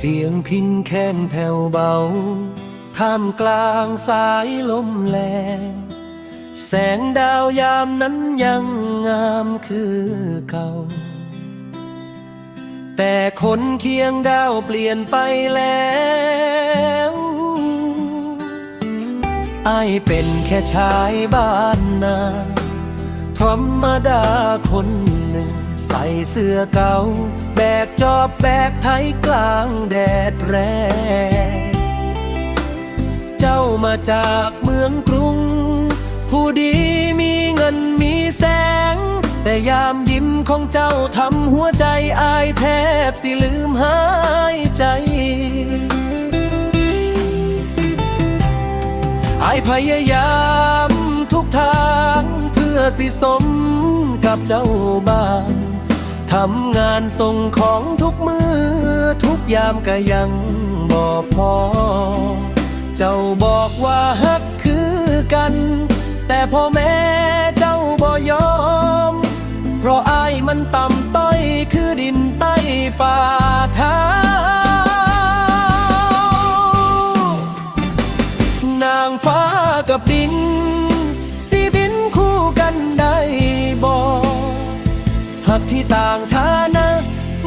สียงพิงแค้นแผ่วเบา ท่ามกลางสายลมแรงแสงดาวยามนั้นยังงามคือเก่า แต่คนเคียงดาวเปลี่ยนไปแล้วไอเป็นแค่ชายบ้านนาธรรมดาคน นึ่ง ใส่เสื้อเก่า แบกจอบแบกไทยกลางแดดแรงเจ้ามาจากเมืองกรุง ผู้ดีมีเงินมีแสง แต่ยามยิ้มของเจ้าทำหัวใจอายแทบสิลืมหายใจอายพยายามทุกทางเพื่อสิสม กับเจ้าบ้านทำงานส่งของทุกมือ ทุกยามก็ยังบ่พอ เจ้าบอกว่าฮักคือกัน แต่พ่อแม่เจ้าบ่ยอม เพราะอายมันต่ำต้อยคือดินใต้ฝ่าเท้านางฟ้ากับดิน หักที่ต่างฐานะ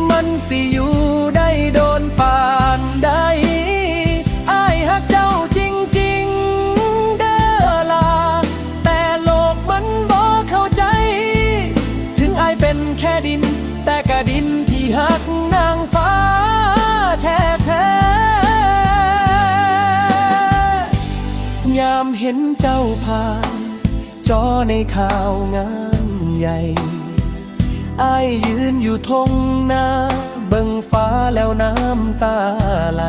มันสิอยู่ได้โดนปานใดอายหักเจ้าจริงๆเด้อลา แต่โลกมันบ่เข้าใจ ถึงอายเป็นแค่ดิน แต่กะดินที่หักนางฟ้าแท้แท้ยามเห็นเจ้าผ่านจอในข่าวงานใหญ่ อายยืนอยู่ทงนาเบิ่งฟ้าแล้วน้ำตาไหล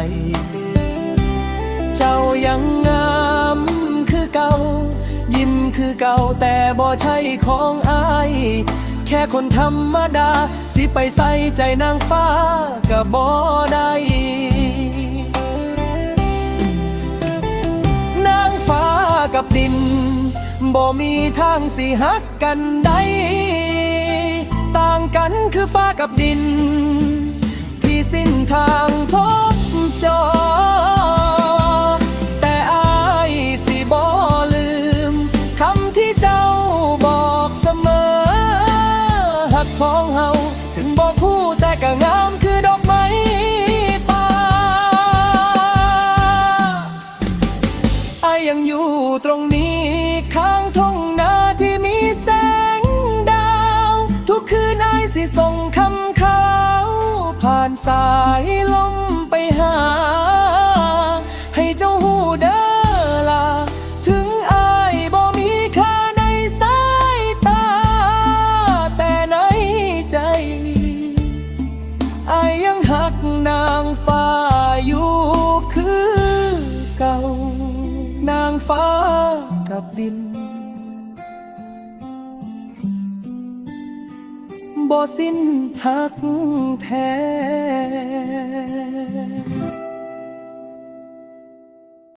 เจ้ายังงามคือเก่า ยิ้มคือเก่าแต่บ่ใช่ของอาย แค่คนธรรมดา สิไปใส่ใจนางฟ้าก็บ่ได้นางฟ้ากับดินบ่มีทางสิหักกันได้ อฟ้ากับดิน ที่สิ้นทางพบเจอ แต่อายสิบ่ลืมคำที่เจ้าบอกเสมอ หักของเฮาถึงบ่คู่แต่ก็งามคือดอกไม้ป่าอายยังอยู่ตรงนี้ข้างทง สิส่งคำขาวผ่านสายลมไปหา ให้เจ้าหูเด้อละถึงอายบ่มีค่าในสายตา แต่ในใจอายยังหักนางฟ้าอยู่คือเก่า นางฟ้ากับดิน บ่สิ้นหักแท้